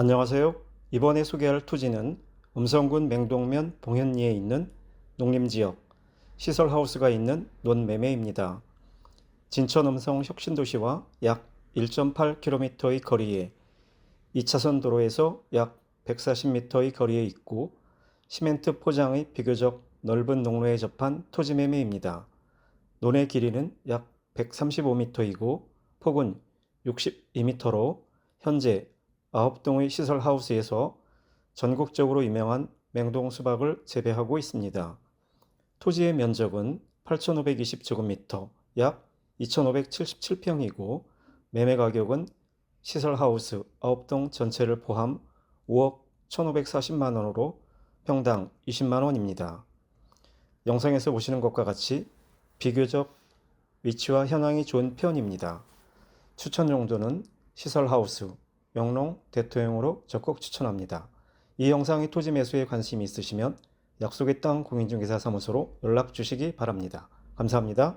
안녕하세요. 이번에 소개할 토지는 음성군 맹동면 봉현리에 있는 농림지역 시설하우스가 있는 논매매입니다. 진천 음성 혁신도시와 약 1.8km의 거리에 2차선 도로에서 약 140m의 거리에 있고 시멘트 포장의 비교적 넓은 농로에 접한 토지 매매입니다. 논의 길이는 약 135m이고 폭은 62m로 현재 9동의 시설 하우스에서 전국적으로 유명한 맹동 수박을 재배하고 있습니다. 토지의 면적은 8,520제곱미터, 약 2,577평이고 매매 가격은 시설 하우스 9동 전체를 포함 5억 1,540만 원으로 평당 20만 원입니다. 영상에서 보시는 것과 같이 비교적 위치와 현황이 좋은 편입니다. 추천 용도는 시설 하우스, 영농, 대토형으로 적극 추천합니다. 이 영상의 토지 매수에 관심이 있으시면 약속의 땅 공인중개사 사무소로 연락 주시기 바랍니다. 감사합니다.